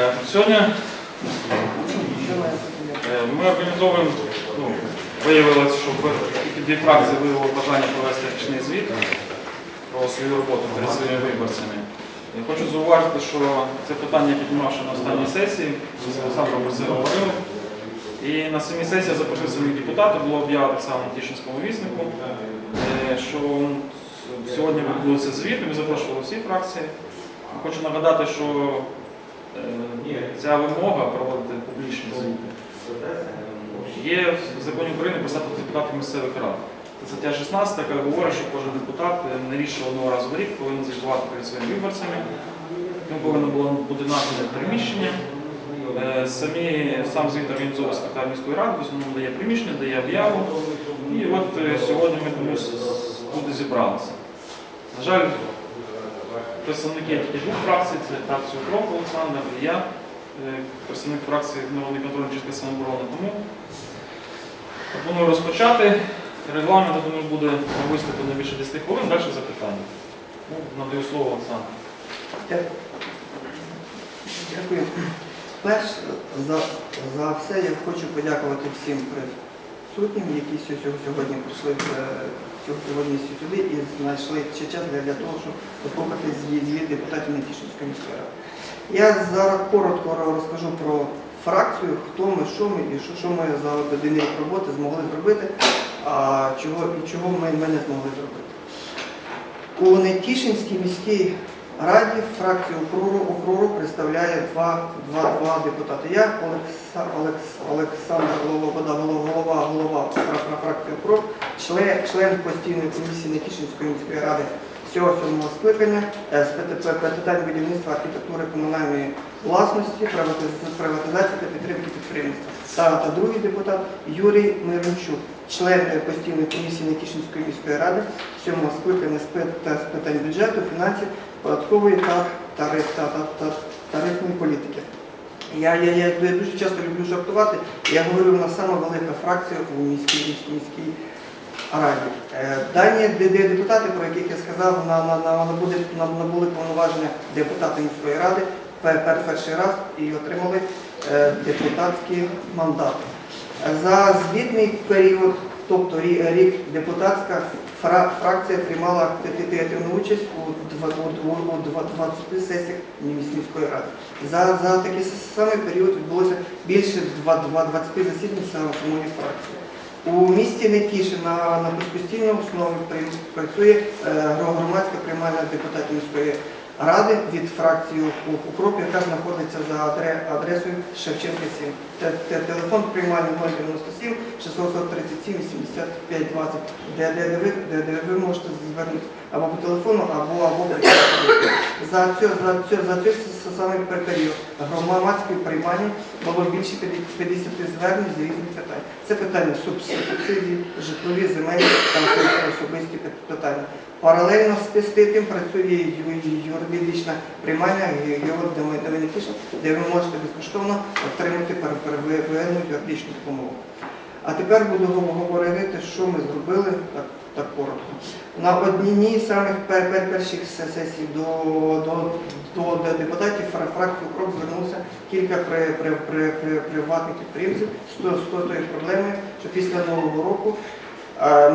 Е, Сьогодні е, ми організовуємо, ну, виявилось, що дві фракції виявили бажання провести річний звіт про свою роботу перед своїми виборцями. Я хочу зауважити, що це питання піднімав на останній сесії, з Олександром про. І на самій сесії запросив самих депутатів, було об'явлено само Тішинському віснику, е, що сьогодні відбудеться звіт, ми запрошували всі фракції. Хочу нагадати, що е, ця вимога проводити публічні звіти є в законі України про статус депутатів місцевих рад. Стаття 16, яка говорить, що кожен депутат е, не рідше одного разу в рік повинен звітувати перед своїми виборцями. Йому повинно було бути надане приміщення. Е, Самі, сам звіт організовує секретар міської ради, в основному дає приміщення, дає об'яву. І от сьогодні ми тому с- тут зібралися. На жаль, представники тільки двох фракцій, це фракцію КРОП Олександр і я, е, представник фракції Народний контроль чистої самооборони. Тому пропоную розпочати. Регламент, думаю, буде виступи не більше 10 хвилин, далі запитання. Ну, надаю слово Олександру. Дякую. Дякую. Перш за, за все я хочу подякувати всім присутнім, які сьогодні прийшли е, сьогодні сюди і знайшли ще час для, того, щоб послухати звіт депутатів Нетішинської міської ради. Я зараз коротко розкажу про фракцію, хто ми, що ми і що, що ми за один рік роботи змогли зробити, а чого і чого ми, ми не змогли зробити. У Нетішинській міській раді фракцію укрору, укрору представляє два, два, два депутати. Я, Олекса, Олекс, Олександр Голова, голова, голова, голова фра- фра- фракції укрор, член, член постійної комісії Нетішинської міської ради всього сьомого скликання е, з питань будівництва, архітектури, комунальної власності, приватизації та підтримки підприємництва. Та, та другий депутат Юрій Мирончук, член е, постійної комісії Нетішинської міської ради сьомого скликання з питань бюджету, фінансів, податкової та, тариф, та, та, та, тарифної політики. Я, я, я, дуже часто люблю жартувати. Я говорю, нас сама велика фракція у міській, міській, міській раді. Е, Дані де- де депутати, про яких я сказав, на, на, на, набули, на- набули повноваження депутати міської ради пер, пер- перший раз і отримали е, депутатські мандати. За звітний період, тобто рік депутатська фракція приймала активну участь у два- у дво- у два- 20 сесіях міс- міської ради. За, за такий самий період відбулося більше два- два- 20 засідань самої фракції. У місті Нетішин на, на постійній основі працює е, громадська приймальна депутатів міської ради від фракції «У- укроп, яка знаходиться за адресою Шевченка 7. Те- те- Телефон приймальний 097 637 85 20, де, де, де, ви, де, ви можете звернутися або по телефону, або, або. За цю, за цю, за цю саме пер- період громадської приймальні було більше 50 звернень з різних питань. Це питання субс- субсидій, житлові, земельні особисті питання. Паралельно з тим працює юридична приймальня Георг Демонетішин, де ви можете безкоштовно отримати пер- первинну юридичну допомогу. А тепер буду говорити, що ми зробили так, так коротко. На одній з самих пер- пер- перших сесій до, до, до, депутатів фра- фракції «Укроп» звернувся кілька при, при, при, при, приватних підприємців з то- з тої проблеми, що після Нового року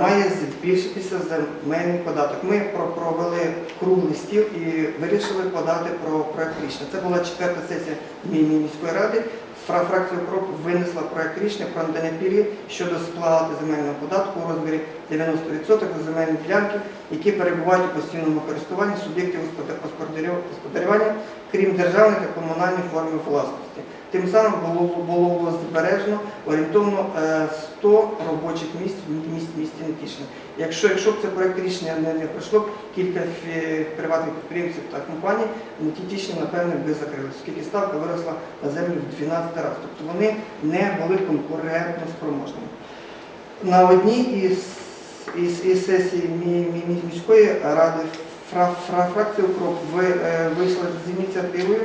має збільшитися земельний податок. Ми про- провели круглий стіл і вирішили подати про проект рішення. Це була четверта сесія мі- мі- міської ради. Фра- Фракція «Укроп» винесла проект рішення про надання пільги щодо сплати земельного податку у розмірі 90% за земельні ділянки, які перебувають у постійному користуванні суб'єктів господар- господарю- господарювання, крім державних та комунальних форм власності. Тим самим було, було збережено орієнтовно е, 100 робочих місць в місті, місті Нетішин. Якщо, якщо б це проект рішення не, не пройшло, кілька приватних підприємців та компаній Нетішин, напевне, би закрилися, оскільки ставка виросла на землю в 12 разів. Тобто вони не були конкурентно спроможними. На одній із, із, із сесій мі- мі- мі- міської ради фра, фра, фракція «Укроп» е, вийшла з ініціативою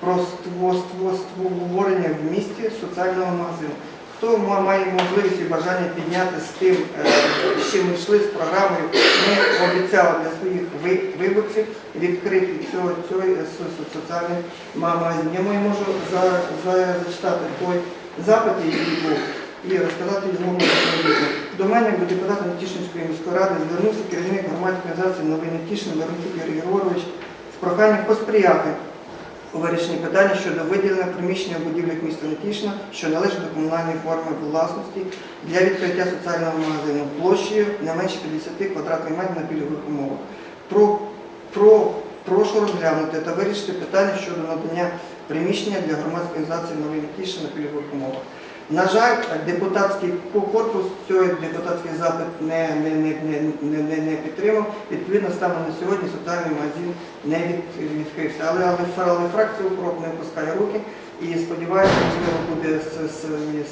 про ство- ство- створення в місті соціального магазину. Хто ма- має можливість і бажання підняти з тим, е, з чим ми йшли з програмою, ми обіцяли для своїх ви- виборців відкрити цього, цього со- со- соціальний магазин. Я можу за, за, зачитати той запит, який був, і розказати його можливо. До мене, як до депутата Нетішинської міської ради, звернувся керівник громадської організації Новий Нетішин Мирончук Юрій Григорович з проханням посприяти у вирішенні питання щодо виділення приміщення в будівлях міста Нетішина, що належить до комунальної форми власності для відкриття соціального магазину площею не менше 50 квадратних метрів на пільгових умовах. Про, про, прошу розглянути та вирішити питання щодо надання приміщення для громадської організації Новий Нетішин на пільгових умовах. На жаль, депутатський корпус цей депутатський запит не, не, не, не, не, не, підтримав. Відповідно, станом на сьогодні соціальний магазин не від, відкрився. Але, але, але фракція укроп не опускає руки і сподіваюся, можливо, буде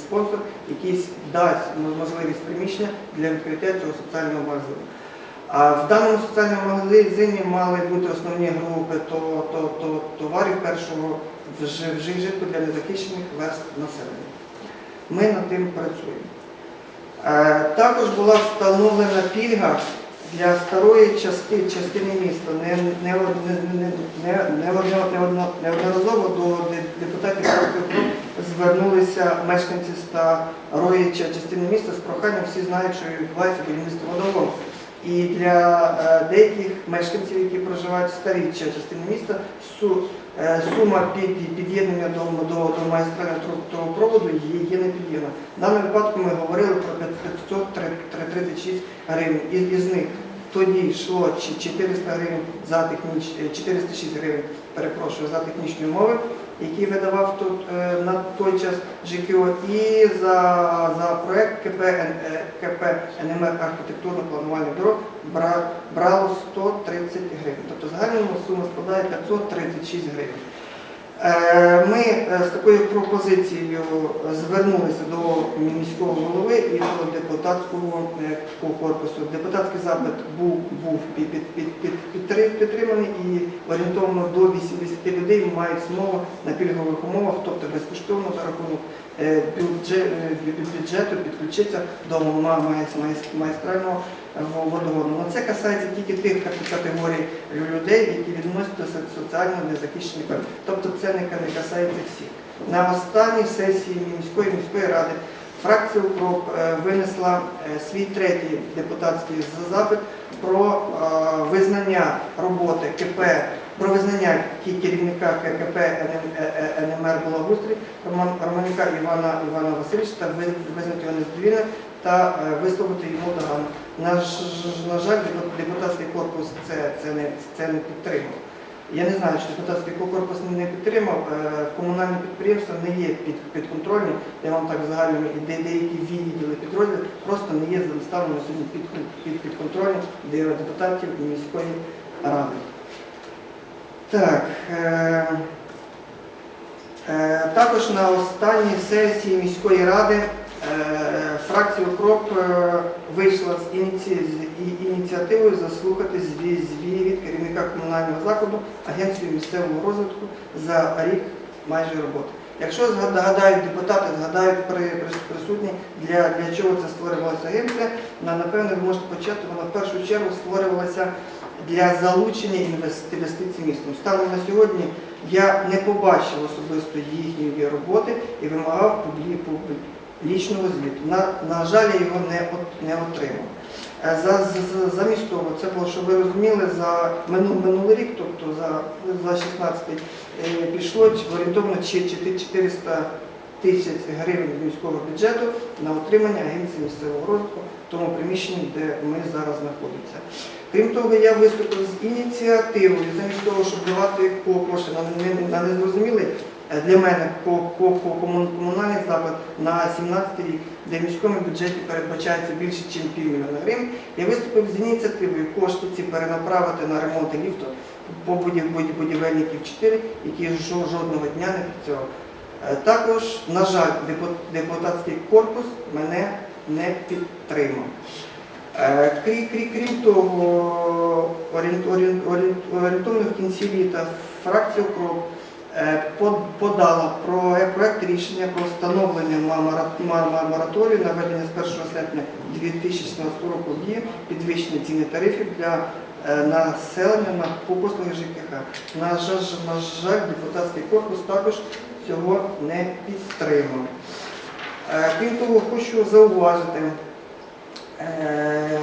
спонсор, який дасть можливість приміщення для відкриття цього соціального магазину. А в даному соціальному магазині мали бути основні групи то, то, то, товарів першого вжи- вжи- вжитку для незахищених верств населення. Ми над тим працюємо. Е, Також була встановлена пільга для старої частини, частини міста. Не, не, не, не, не, не, не, неодноразово до депутатів звернулися мешканці старої ча- частини міста з проханням, всі знають, що відбувається будівництво водогону. І для е, деяких мешканців, які проживають в старій частині міста, сума під, під- під'єднання до, до, до магістрального тру- трубопроводу є, непід'ємна. В даному випадку ми говорили про 536 гривень. Із, із них тоді йшло 400 гривень за техніч, е, 406 гривень, перепрошую, за технічні умови, які видавав тут е, на той час ЖКО, і за, за проект КП, е, КП НМ архітектурно-планувальних дорог бра, брало 130 гривень. Тобто загальна сума складає 536 гривень. Е, Ми е, з такою пропозицією звернулися до міського голови і до депутатського е, корпусу. Депутатський запит був, був під, під, під, під, підтриманий і орієнтовно до 80 людей мають змогу на пільгових умовах, тобто безкоштовно за рахунок е, е, бюджету підключитися до ма- ма- ма- майстрального е, водогону. Це касається тільки тих категорій людей, які відносяться до соціально незахищених. Тобто це не касається всіх. На останній сесії міської міської ради фракція УКРОП е, винесла е, свій третій депутатський запит про е, визнання роботи КП, про визнання керівника КП НМР Благоустрій Роман Романюка Івана Івана Васильовича та визнати його незадовільним та висловити йому догану. На жаль, депутатський корпус це, це, не, це не підтримав. Я не знаю, чи депутатський корпус не підтримав. Е, Комунальні підприємства не є під, підконтрольні. Я вам так загально і де- деякі відділи підрозділи просто не є на сьогодні під, під, підконтрольні для депутатів міської ради. Так. Е, Е, Також на останній сесії міської ради фракція УКРОП е, вийшла з ініціативою заслухати зві- звіт керівника комунального закладу Агенції місцевого розвитку за рік майже роботи. Якщо згадають депутати, згадають при- присутні, для, для чого це створювалася агенція, на- напевно, ви можете почати, вона в першу чергу створювалася для залучення інвестицій містом. Станом на сьогодні я не побачив особисто їхньої роботи і вимагав публічного звіту. На, на жаль, я його не, не отримав. Е, За, за- замість того, це було, щоб ви розуміли, за минулий, минулий рік, тобто за, за 16 е, пішло орієнтовно чи- чи- 400 тисяч гривень міського бюджету на утримання агенції місцевого розвитку в тому приміщенні, де ми зараз знаходимося. Крім того, я виступив з ініціативою, замість того, щоб давати кошти на, на незрозумілий для мене ко- комун- комунальний заклад на 17 рік, де в міському бюджеті передбачається більше, ніж півмільйона гривень, я виступив з ініціативою кошти ці перенаправити на ремонт ліфту по будів- будів- будівельників 4, які жодного дня не працював. Е, Також, на жаль, депутатський корпус мене не підтримав. Е, Крім, крім, крім того, орієнт- орієнт- орієнт- орієнтовно в кінці літа фракція УКРОП е, подала про проект рішення про встановлення мораторію на введення з 1 серпня 2016 року в дію підвищення ціни тарифів для е, населення на по послуги ЖКХ. На жаль, на жаль, депутатський корпус також цього не підтримав. Е, Крім того, хочу зауважити, е,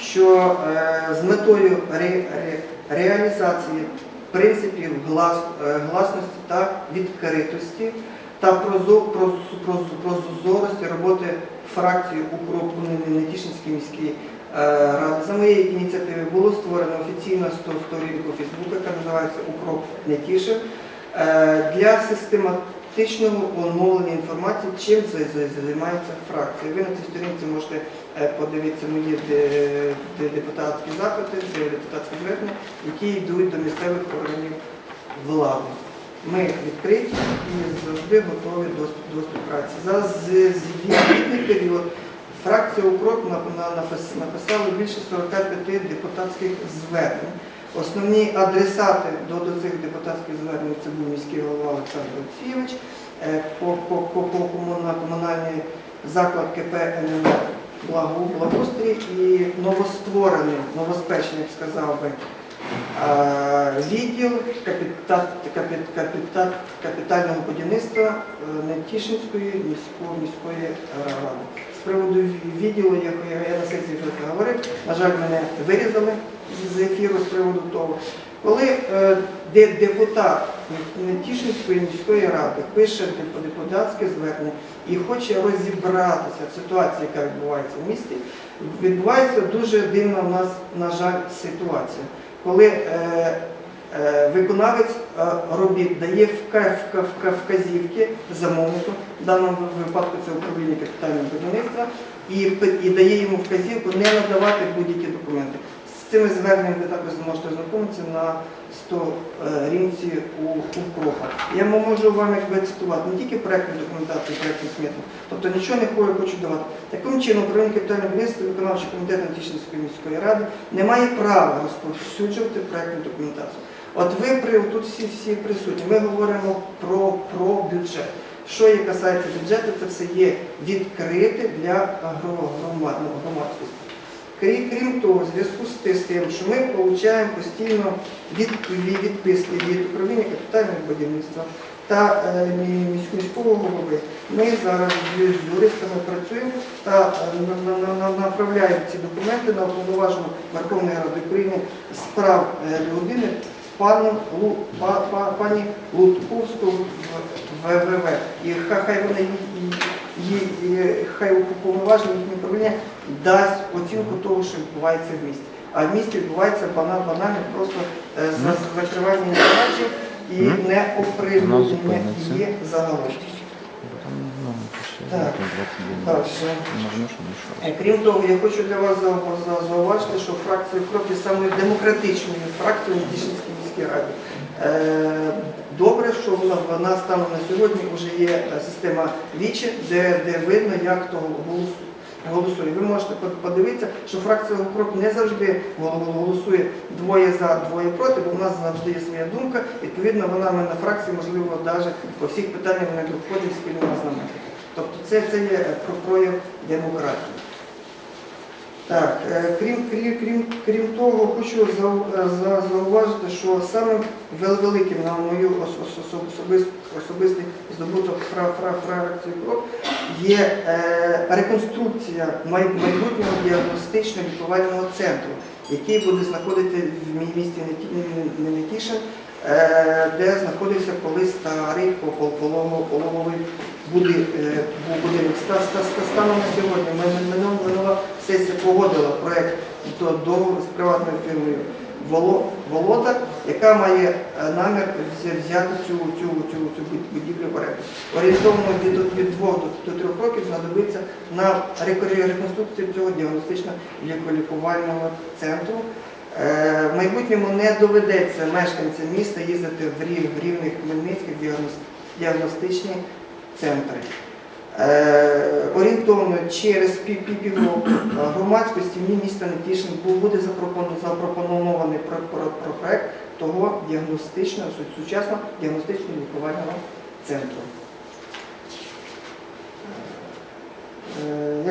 що е, з метою ре- ре- реалізації принципів глас- е, гласності та відкритості та прозо- проз- проз- прозорості роботи фракції укроп у Нетішинській міській е, раді. За моєю ініціативою було створено офіційну сто- сторінку Фейсбуку, яка називається Укроп Нетішин е, для систематичного оновлення інформації, чим за- за- займається фракція. Ви на цій сторінці можете е, подивитися мої де- де- депутатські запити, де депутатські звернення, які йдуть до місцевих органів влади. Ми відкриті і завжди готові до, співпраці. За звітний період фракція «Укроп» на- на- написала більше 45 депутатських звернень. Основні адресати до, цих депутатських звернень це був міський голова Олександр Олексійович, е, по, по, по, по комуна- комунальний заклад КП НМ Благо, Благоустрій і новостворений, новоспечний, я б сказав би, е, відділ капіта, капіт, капіта, капітального будівництва е, Нетішинської міської, міської ради. З приводу відділу, як я, на сесії говорив, на жаль, мене вирізали з ефіру з приводу того. Коли е, де депутат Нетішинської міської ради пише деп- депутатське звернення і хоче розібратися в ситуації, яка відбувається в місті, відбувається дуже дивна в нас, на жаль, ситуація. Коли е, е, виконавець е, робіт дає вка- вка- вка- вказівки замовнику, в даному випадку це управління капітального будівництва, і, і дає йому вказівку не надавати будь-які документи. Цими зверненнями ви також зможете знайомитися на 100 рінці у, Кропа. Я можу вам якби цитувати не тільки проєктну документацію, проєктну смету, тобто нічого не хо- хочу давати. Таким чином, управління капітального будівництва, виконавчий комітет Античинської міської ради не має права розповсюджувати проєктну документацію. От ви при тут всі всі присутні. Ми говоримо про, про бюджет. Що є касається бюджету, це все є відкрите для ну, громадськості. Крім, того, в зв'язку з ти- з тим, що ми отримуємо постійно від, від- відписки від управління капітального будівництва та е, міського голови, ми зараз з юристами працюємо та е, на- на- на- направляємо ці документи на уповноважену Верховної Ради України з прав е, людини пані Лутковську ВВВ. І хай вони їй- їй- хай уповноважені їхнє управління дасть оцінку того, що відбувається в місті. А в місті відбувається банально, банально просто е, за- закривання інформації і неоприлюднення зупиниться. її загалом. Ну, Так. там 21. Далі. Можна, що не що. Е, Крім того, я хочу для вас за- за- зауважити, що фракція укроп є самою демократичною фракцією в Тішинській міській раді. Е, Добре, що вона, станом на сьогодні вже є е, система вічі, де, де видно, як голос- голосує. Ви можете подивитися, що фракція укроп не завжди голосує двоє за, двоє проти, бо в нас завжди є своя думка. Відповідно, вона на фракції, можливо, навіть по всіх питаннях не доходить спільного знаменника. Тобто це, це є е, прояв демократії. Так, е, крім, крім, крім, крім того, хочу е, за- зауважити, що самим великим, на мою ос- ос- ос- особистий здобуток фра- фра- фракції КРОП є е, реконструкція май- майбутнього діагностичного лікувального центру, який буде знаходити в мі- місті Неті- Не- Не- Нетішин, де знаходився колись старий пол- пологовий е, бу- будинок. Ста- ста- ста- Станом на сьогодні ми ми- минула сесія погодила проект до договору з приватною фірмою «Воло- Володар, яка має е, намір взяти цю, цю, цю, цю будівлю в оренду. Орієнтовно від, від 2 до, до 3 років знадобиться на реконструкцію цього діагностично лікувального центру. Е, В майбутньому не доведеться мешканцям міста їздити в Рів- в рівних Хмельницьких діагностичні центри. Е, орієнтовно через пів- пів- півроку е, громадськості в міста Нетішин буде запропонований про, про, про проект того діагностичного, сучасного діагностичного лікувального центру.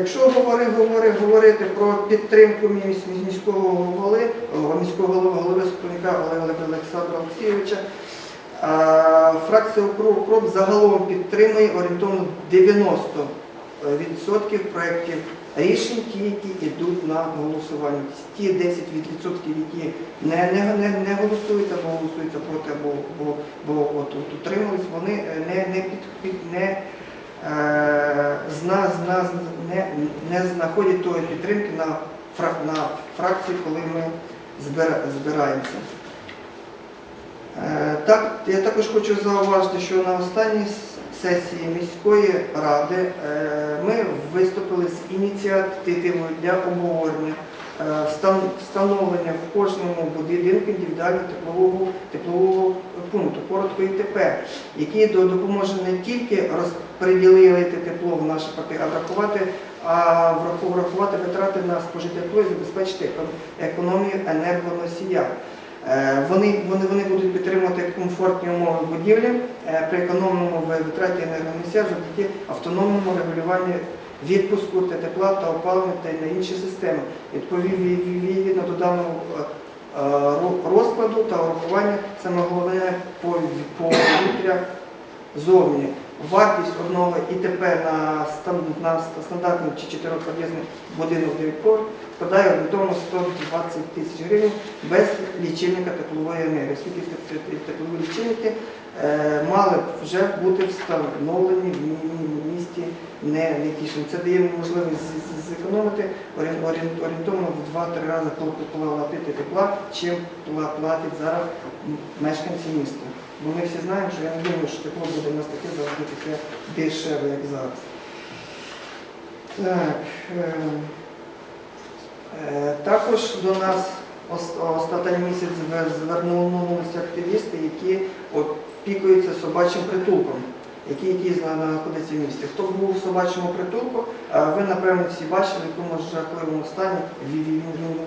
Якщо говори, говори, говорити про підтримку міс- міс- міського голови, міського голови, Супрунька Олега Олександра Олексійовича, фракція «Укроп» загалом підтримує орієнтовно 90% проєктів рішень, ті, які йдуть на голосування. Ті 10%, які не, не, не, голосують або голосуються проти, або, або, або от, от, утримались, вони е, не, не, під, е, зна, зна, не, не знаходять тої підтримки на, на фракції, коли ми збираємося. Е, Так, я також хочу зауважити, що на останній сесії міської ради е, ми виступили з ініціативою для обговорення встановлення в кожному будинку індивідуального теплового, теплового пункту, коротко ІТП, який допоможе не тільки розподілити тепло в наші пакети, а врахувати, а врахувати витрати на спожите тепло і забезпечити економію енергоносія. Е, Вони, вони, вони будуть підтримувати комфортні умови будівлі е, при економному витраті енергоносія завдяки автономному регулюванню відпуску тепла та опалення та й на інші системи. Відповідно до даного е, е, ро- розкладу та урахування саме головне пов- повітря зовні. Вартість одного ІТП на, стандартний чи чотирьохпод'їзний будинок дев'ятковий складає орієнтовно 120 тисяч гривень без лічильника теплової енергії, те- теплові лічильники мали б вже бути встановлені в мі- мі- місті не, не Це дає можливість зекономити орієн- орієн- орієнтовно в 2-3 рази платити тепла, чим платять зараз мешканці міста. Бо ми всі знаємо, що я не думаю, що тепло буде в нас таке завжди таке дешеве, як зараз. Так. Е, е, також до нас останній місяць звер- звернулися активісти, які опікуються собачим притулком, який, який знаходиться в місті. Хто був в собачому притулку, ви, напевно, всі бачили, в якому жахливому стані він,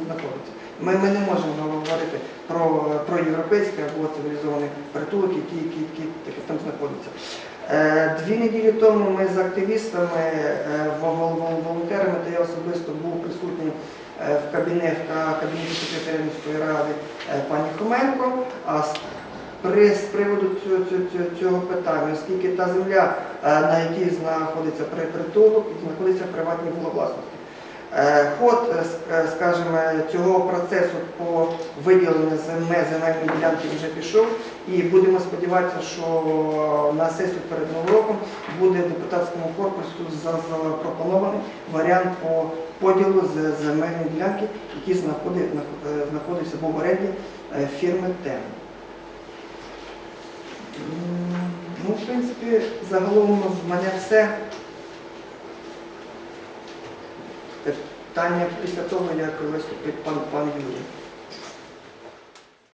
знаходиться. Ми, ми не можемо говорити про, про європейський або цивілізований притулок, який, який, який, який там знаходиться. Е, Дві неділі тому ми з активістами, е, вол- вол- вол- волонтерами, та я особисто був присутній е, в кабінет, в кабінеті секретаря міської ради пані Хоменко. При, з приводу цього, цього, цього, питання, оскільки та земля, е, на якій знаходиться при- притулок, знаходиться в приватній власності. Е, Ход, е, скажімо, цього процесу по виділенню земель земельної ділянки вже пішов, і будемо сподіватися, що на сесію перед Новим роком буде депутатському корпусу запропонований варіант по поділу з земельної ділянки, який знаходи- нах- знаходився був в оренді фірми ТЕМ. Ну, в принципі, загалом в мене все. Питання після того, як виступить пан, пан Юрій.